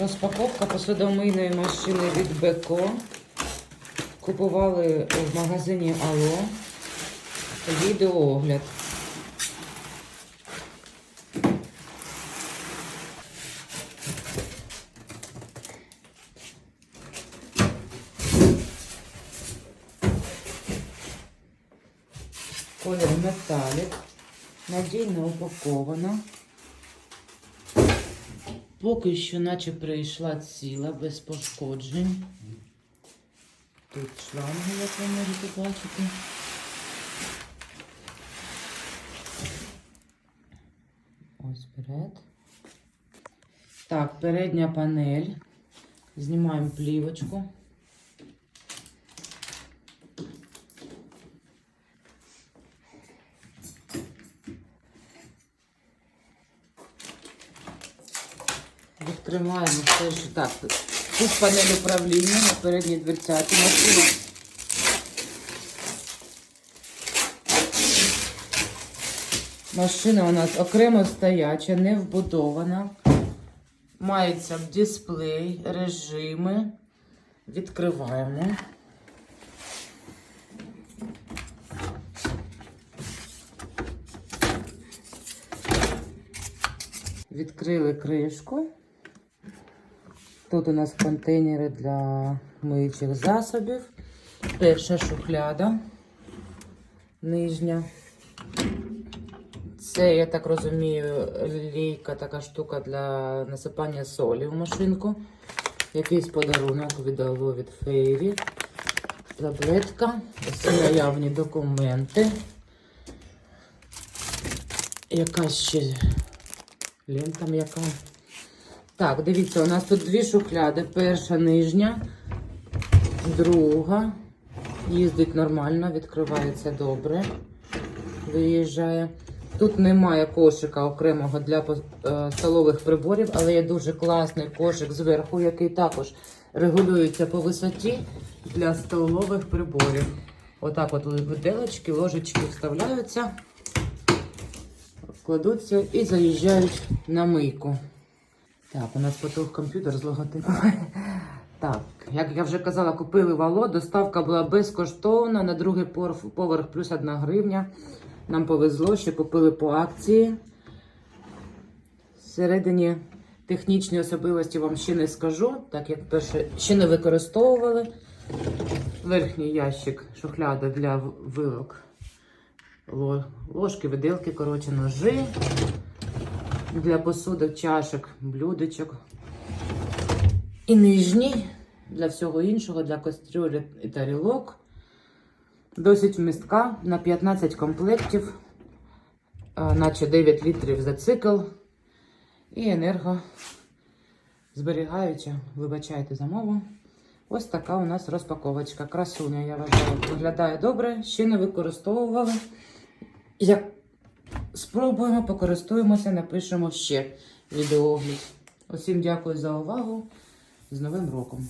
Розпаковка посудомийної машини від Беко. Купували в магазині Ало. Відеоогляд. Колір металік. Надійно упакована. Поки що, наче прийшла ціла, без пошкоджень. Тут шланги, як ви можете бачити. Ось вперед. Так, передня панель. Знімаємо плівочку. Відкриваємо все ж так. Тут панель управління на передній дверцяті. Машина. Машина у нас окремо стояча, не вбудована. Мається дисплей, режими. Відкриваємо. Відкрили кришку. Тут у нас контейнери для миючих засобів. Перша шухляда нижня. Це, я так розумію, лійка, така штука для насипання солі в машинку. Якийсь подарунок віддало від Фейрі. Таблетка. Ось наявні документи. Якась ще лента м'яка. Так, дивіться, у нас тут дві шухляди. Перша нижня, друга. Їздить нормально, відкривається добре. Виїжджає. Тут немає кошика окремого для е, столових приборів, але є дуже класний кошик зверху, який також регулюється по висоті для столових приборів. Отак от виделочки, ложечки вставляються, кладуться і заїжджають на мийку. Так, у нас потух комп'ютер з логотипом. Так, як я вже казала, купили вало. Доставка була безкоштовна на другий поверх плюс 1 гривня. Нам повезло, що купили по акції. Всередині технічні особливості вам ще не скажу, так як перше ще не використовували. Верхній ящик шухляда для вилок. Ложки, виделки, коротше, ножи для посудок, чашок, блюдечок. І нижній для всього іншого, для кастрюлі і тарілок. Досить вмістка на 15 комплектів, наче 9 літрів за цикл. І енерго зберігаюча, вибачайте за мову. Ось така у нас розпаковочка. Красуня, я вважаю, виглядає добре, ще не використовували. Як спробуємо, покористуємося, напишемо ще відеоогляд. Усім дякую за увагу. З Новим роком!